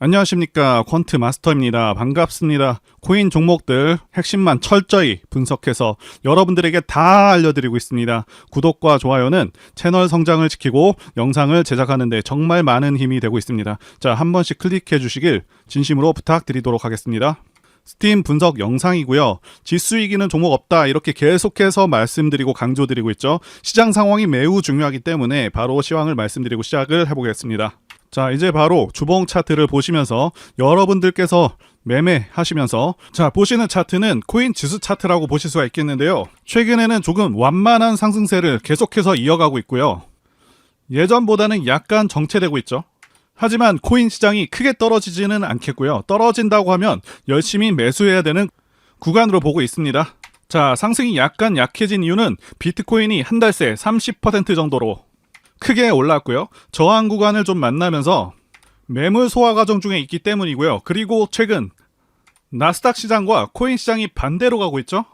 안녕하십니까 퀀트 마스터입니다. 반갑습니다. 코인 종목들 핵심만 철저히 분석해서 여러분들에게 다 알려드리고 있습니다. 구독과 좋아요는 채널 성장을 지키고 영상을 제작하는데 정말 많은 힘이 되고 있습니다. 자, 한 번씩 클릭해 주시길 진심으로 부탁드리도록 하겠습니다. 스팀 분석 영상이고요. 지수 이기는 종목 없다 이렇게 계속해서 말씀드리고 강조드리고 있죠. 시장 상황이 매우 중요하기 때문에 바로 시황을 말씀드리고 시작을 해보겠습니다. 자, 이제 바로 주봉 차트를 보시면서 여러분들께서 매매하시면서 자, 보시는 차트는 코인 지수 차트라고 보실 수가 있겠는데요. 최근에는 조금 완만한 상승세를 계속해서 이어가고 있고요. 예전보다는 약간 정체되고 있죠. 하지만 코인 시장이 크게 떨어지지는 않겠고요. 떨어진다고 하면 열심히 매수해야 되는 구간으로 보고 있습니다. 자, 상승이 약간 약해진 이유는 비트코인이 한 달 새 30% 정도로 크게 올랐고요. 저항 구간을 좀 만나면서 매물 소화 과정 중에 있기 때문이고요. 그리고 최근 나스닥 시장과 코인 시장이 반대로 가고 있죠.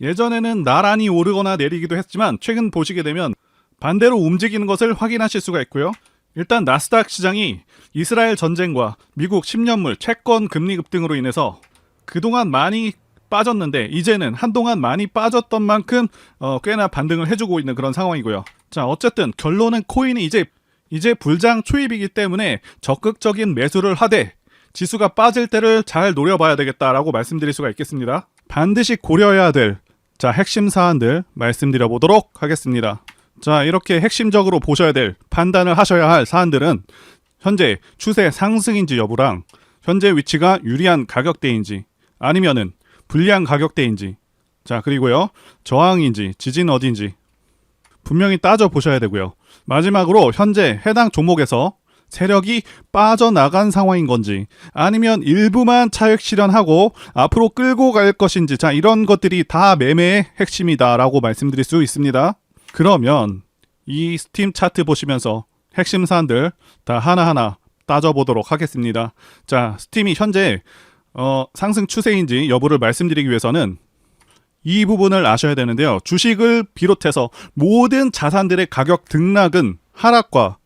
예전에는 나란히 오르거나 내리기도 했지만 최근 보시게 되면 반대로 움직이는 것을 확인하실 수가 있고요. 일단 나스닥 시장이 이스라엘 전쟁과 미국 10년물 채권 금리 급등으로 인해서 그동안 많이 빠졌는데 이제는 한동안 많이 빠졌던 만큼 어, 꽤나 반등을 해주고 있는 그런 상황이고요. 자 어쨌든 결론은 코인이 이제 이제 불장 초입이기 때문에 적극적인 매수를 하되 지수가 빠질 때를 잘 노려봐야 되겠다라고 말씀드릴 수가 있겠습니다. 반드시 고려해야 될 자 핵심 사안들 말씀드려 보도록 하겠습니다. 자 이렇게 핵심적으로 보셔야 될 판단을 하셔야 할 사안들은 현재 추세 상승인지 여부랑 현재 위치가 유리한 가격대인지 아니면은 불리한 가격대인지 자 그리고요 저항인지 지진 어딘지 분명히 따져 보셔야 되고요. 마지막으로 현재 해당 종목에서 세력이 빠져나간 상황인 건지 아니면 일부만 차익 실현하고 앞으로 끌고 갈 것인지 자 이런 것들이 다 매매의 핵심이다라고 말씀드릴 수 있습니다. 그러면 이 스팀 차트 보시면서 핵심 사안들 다 하나하나 따져보도록 하겠습니다. 자 스팀이 현재 어, 상승 추세인지 여부를 말씀드리기 위해서는 이 부분을 아셔야 되는데요. 주식을 비롯해서 모든 자산들의 가격 등락은 하락과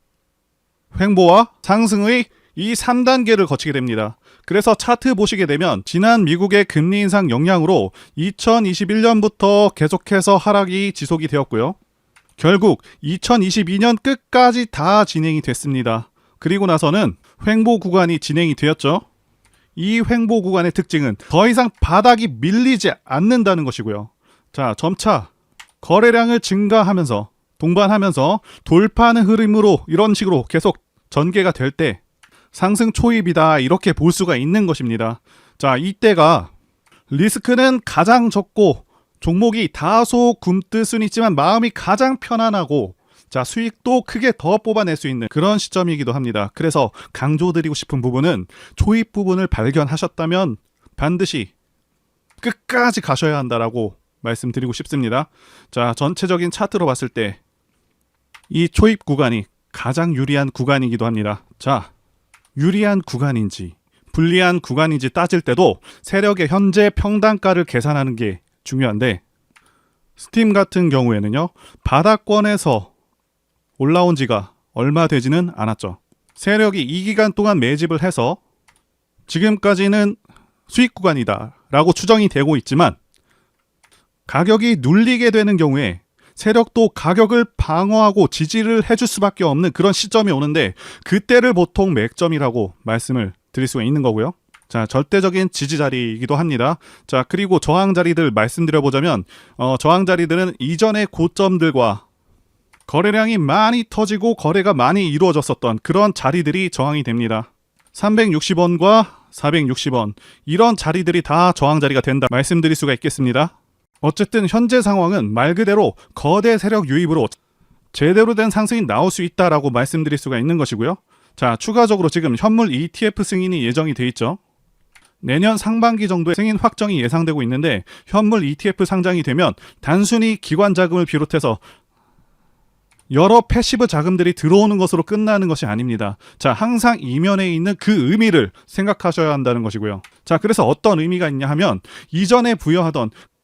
횡보와 상승의 이 3단계를 거치게 됩니다. 그래서 차트 보시게 되면 지난 미국의 금리 인상 영향으로 2021년부터 계속해서 하락이 지속이 되었고요. 결국 2022년 끝까지 다 진행이 됐습니다. 그리고 나서는 횡보 구간이 진행이 되었죠. 이 횡보 구간의 특징은 더 이상 바닥이 밀리지 않는다는 것이고요. 자, 점차 거래량을 증가하면서 동반하면서 돌파하는 흐름으로 이런 식으로 계속 전개가 될 때 상승 초입이다 이렇게 볼 수가 있는 것입니다. 자, 이때가 리스크는 가장 적고 종목이 다소 굼뜰 수는 있지만 마음이 가장 편안하고 자, 수익도 크게 더 뽑아낼 수 있는 그런 시점이기도 합니다. 그래서 강조드리고 싶은 부분은 초입 부분을 발견하셨다면 반드시 끝까지 가셔야 한다라고 말씀드리고 싶습니다. 자, 전체적인 차트로 봤을 때 이 초입 구간이 가장 유리한 구간이기도 합니다. 자, 유리한 구간인지 불리한 구간인지 따질 때도 세력의 현재 평단가를 계산하는 게 중요한데 스팀 같은 경우에는요. 바닥권에서 올라온 지가 얼마 되지는 않았죠. 세력이 이 기간 동안 매집을 해서 지금까지는 수익 구간이다라고 추정이 되고 있지만 가격이 눌리게 되는 경우에 세력도 가격을 방어하고 지지를 해줄 수밖에 없는 그런 시점이 오는데 그때를 보통 맥점이라고 말씀을 드릴 수가 있는 거고요. 자, 절대적인 지지 자리이기도 합니다. 자, 그리고 저항 자리들 말씀드려 보자면 어, 저항 자리들은 이전의 고점들과 거래량이 많이 터지고 거래가 많이 이루어졌었던 그런 자리들이 저항이 됩니다. 360원과 460원 이런 자리들이 다 저항 자리가 된다 말씀드릴 수가 있겠습니다. 어쨌든 현재 상황은 말 그대로 거대 세력 유입으로 제대로 된 상승이 나올 수 있다라고 말씀드릴 수가 있는 것이고요. 자, 추가적으로 지금 현물 ETF 승인이 예정이 돼 있죠. 내년 상반기 정도에 승인 확정이 예상되고 있는데 현물 ETF 상장이 되면 단순히 기관 자금을 비롯해서 여러 패시브 자금들이 들어오는 것으로 끝나는 것이 아닙니다. 자, 항상 이면에 있는 그 의미를 생각하셔야 한다는 것이고요. 자, 그래서 어떤 의미가 있냐 하면 이전에 부여하던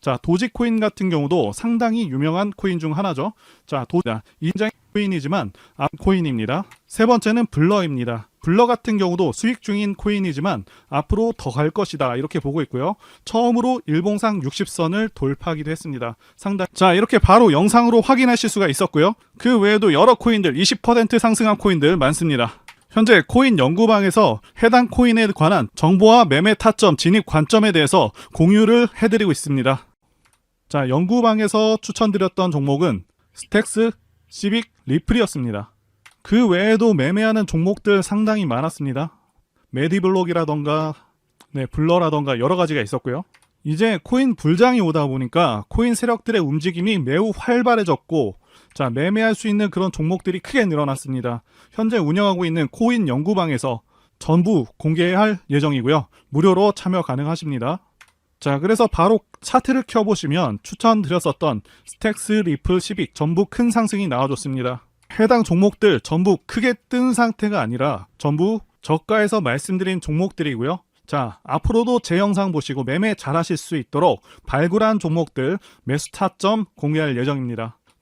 자, 도지코인 같은 경우도 상당히 유명한 코인 중 하나죠. 자, 도, 자, 인장 코인이지만 암코인입니다. 세 번째는 블러입니다. 블러 같은 경우도 수익 중인 코인이지만 앞으로 더 갈 것이다 이렇게 보고 있고요. 처음으로 일봉상 60선을 돌파하기도 했습니다. 상당. 자 이렇게 바로 영상으로 확인하실 수가 있었고요. 그 외에도 여러 코인들 20% 상승한 코인들 많습니다. 현재 코인 연구방에서 해당 코인에 관한 정보와 매매 타점, 진입 관점에 대해서 공유를 해드리고 있습니다. 자, 연구방에서 추천드렸던 종목은 스택스, 시빅, 리플이었습니다. 그 외에도 매매하는 종목들 상당히 많았습니다. 메디블록이라던가, 네, 블러라던가 여러 가지가 있었고요. 이제 코인 불장이 오다 보니까 코인 세력들의 움직임이 매우 활발해졌고, 자, 매매할 수 있는 그런 종목들이 크게 늘어났습니다. 현재 운영하고 있는 코인 연구방에서 전부 공개할 예정이고요. 무료로 참여 가능하십니다. 자, 그래서 바로 차트를 켜보시면 추천드렸었던 스택스, 리플, 시빅 전부 큰 상승이 나와줬습니다. 해당 종목들 전부 크게 뜬 상태가 아니라 전부 저가에서 말씀드린 종목들이고요. 자, 앞으로도 제 영상 보시고 매매 잘하실 수 있도록 발굴한 종목들 매수 타점 공개할 예정입니다.